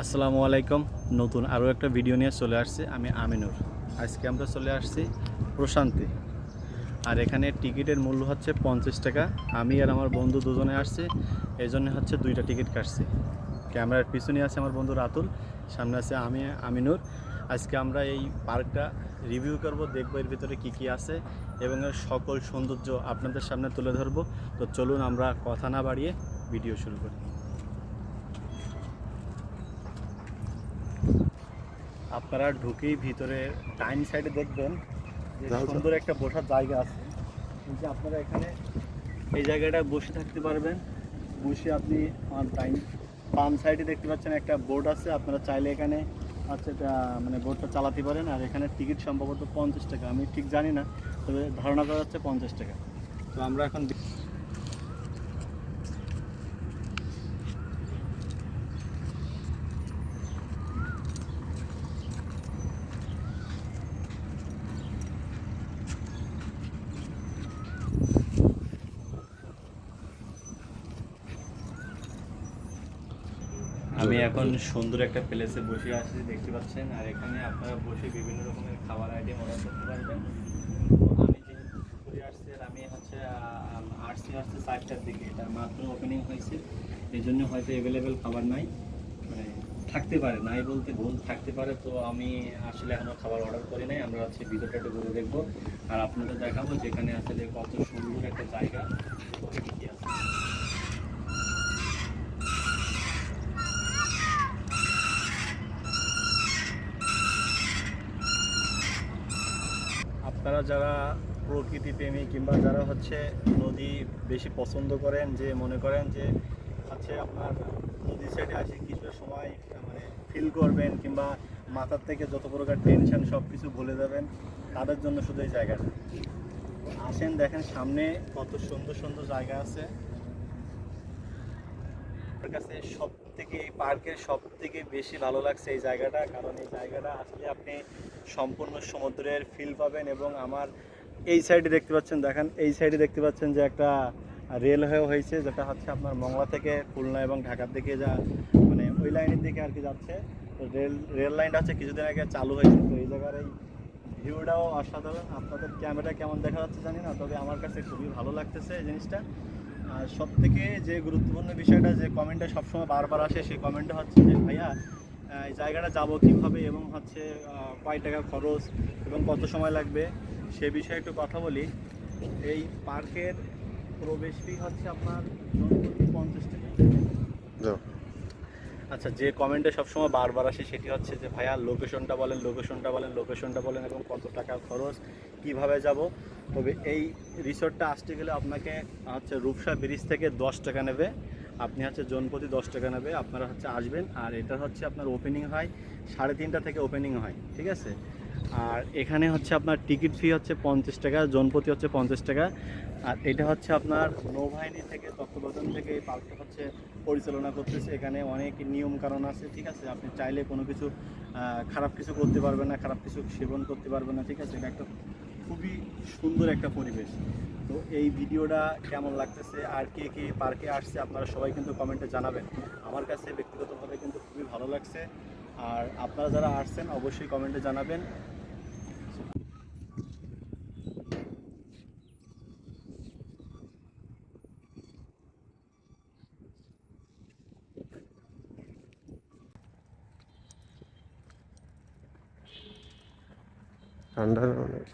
আসসালামু আলাইকুম। নতুন আরও একটা ভিডিও নিয়ে চলে আসছে আমি আমিনুর। আজকে আমরা চলে আসছি প্রশান্তি। আর এখানে টিকিটের মূল্য হচ্ছে পঞ্চাশ টাকা। আমি আর আমার বন্ধু দুজনে আসছে এই জন্য হচ্ছে দুইটা টিকিট কাটছি। ক্যামেরার পিছনে আছে আমার বন্ধু রাতুল, সামনে আছে আমি, আমিনুর। আজকে আমরা এই পার্কটা রিভিউ করব, দেখব এর ভিতরে কী কী আছে এবং এর সকল সৌন্দর্য আপনাদের সামনে তুলে ধরবো। তো চলুন আমরা কথা না বাড়িয়ে ভিডিও শুরু করি। আপনারা ঢুকেই ভিতরে ডাইন সাইডে দেখবেন যে। সুন্দর একটা বসার জায়গা আছে। যে আপনারা এখানে এই জায়গাটা বসে থাকতে পারবেন। বসে আপনি আমার ডাইন বাম সাইডে দেখতে পাচ্ছেন একটা বোর্ড আছে। আপনারা চাইলে এখানে আচ্ছা এটা মানে বোর্ডটা চালাতে পারেন। আর এখানে টিকিট সম্ভবত পঞ্চাশ টাকা। আমি ঠিক জানি না তবে ধারণা করা যাচ্ছে পঞ্চাশ টাকা। তো আমরা এখন আমি এখন সুন্দর একটা প্লেসে বসে আছি দেখতে পাচ্ছেন। আর এখানে আপনারা বসে বিভিন্ন রকমের খাবার আইটেম অর্ডার করতে পারবেন। তো আমি যেহেতু ঘুরে আসছি আর আমি হচ্ছে আসছি আসছে চারটার দিকে এটা মাত্র ওপেনিং হয়েছে। এই জন্য হয়তো অ্যাভেলেবেল খাবার নাই। মানে থাকতে পারে নাই বলতে ভুল থাকতে পারে। তো আমি আসলে এখনও খাবার অর্ডার করি নাই। আমরা হচ্ছে ভিতরটা একটু ঘুরে দেখব। আর আপনাদের দেখাবো যেখানে আসলে কত সুন্দর একটা জায়গা। কি আছে। আপনারা যারা প্রকৃতি প্রেমী কিংবা যারা হচ্ছে নদী বেশি পছন্দ করেন, যে মনে করেন যে হচ্ছে আপনার নদী সাইডে আসে কিছু সময় মানে ফিল করবেন কিংবা মাথার থেকে যত প্রকার টেনশন সব কিছু ভুলে যাবেন, তাদের জন্য শুধু এই জায়গাটা। আসেন, দেখেন সামনে কত সুন্দর সুন্দর জায়গা আছে। কাছে সব থেকে এই পার্কের সব থেকে বেশি ভালো লাগছে এই জায়গাটা, কারণ এই জায়গাটা আসলে আপনি সম্পূর্ণ সমুদ্রের ফিল পাবেন এবং আমার এই সাইডে দেখতে পাচ্ছেন, দেখেন, এই সাইডে দেখতে পাচ্ছেন যে একটা রেলওয়ে হয়েছে, যেটা হচ্ছে আপনার মংলা থেকে খুলনা এবং ঢাকার দিকে যা মানে ওই লাইনের দিকে আর কি যাচ্ছে। তো রেল রেল লাইনটা হচ্ছে কিছুদিন আগে চালু হয়েছে। তো এই জায়গার এই ভিউটাও অসাধারণ। আপনাদের ক্যামেরা কেমন দেখা যাচ্ছে জানি না, তবে আমার কাছে খুবই ভালো লাগতেছে এই জিনিসটা। আর সব থেকে যে গুরুত্বপূর্ণ বিষয়টা যে কমেন্টটা সবসময় বারবার আসে, সেই কমেন্টটা হচ্ছে যে, ভাইয়া এই জায়গাটা যাব কীভাবে এবং হচ্ছে কয় টাকা খরচ এবং কত সময় লাগবে সে বিষয়ে একটু কথা বলি। এই পার্কের প্রবেশ ফি হচ্ছে আপনার পঞ্চাশ টাকা। আচ্ছা যে কমেন্টে সবসময় বারবার আসে সেটি হচ্ছে যে ভাইয়া লোকেশনটা বলেন লোকেশনটা বলেন লোকেশনটা বলেন এবং কত টাকা খরচ কীভাবে যাব? তবে এই রিসোর্টটা আসতে গেলে আপনাকে হচ্ছে রূপসা ব্রিজ থেকে দশ টাকা নেবে। আপনি হচ্ছে জনপ্রতি দশ টাকা নেবে, আপনারা হচ্ছে আসবেন, আর এটা হচ্ছে আপনার ওপেনিং হয় সাড়ে তিনটা থেকে ওপেনিং হয়, ঠিক আছে? আর এখানে হচ্ছে আপনার টিকিট ফি হচ্ছে পঞ্চাশ টাকা জনপ্রতি হচ্ছে পঞ্চাশ টাকা। আর এটা হচ্ছে আপনার নৌবাহিনী থেকে, তত্ত্বাবধান থেকে এই পার্কটা হচ্ছে পরিচালনা করতেছে। এখানে অনেক নিয়ম কারণ আছে, ঠিক আছে? আপনি চাইলে কোনো কিছু খারাপ কিছু করতে পারবেন না, খারাপ কিছু সেবন করতে পারবেন না, ঠিক আছে? এটা একটা খুবই সুন্দর একটা পরিবেশ। তো এই ভিডিওটা কেমন লাগতেছে, আর কে কে পার্কে আসছে, আপনারা সবাই কিন্তু কমেন্টে জানাবেন। আমার কাছে ব্যক্তিগতভাবে কিন্তু খুবই ভালো লাগছে। আর আপনারা যারা আসছেন, অবশ্যই কমেন্টে জানাবেন। ঠান্ডা অনেক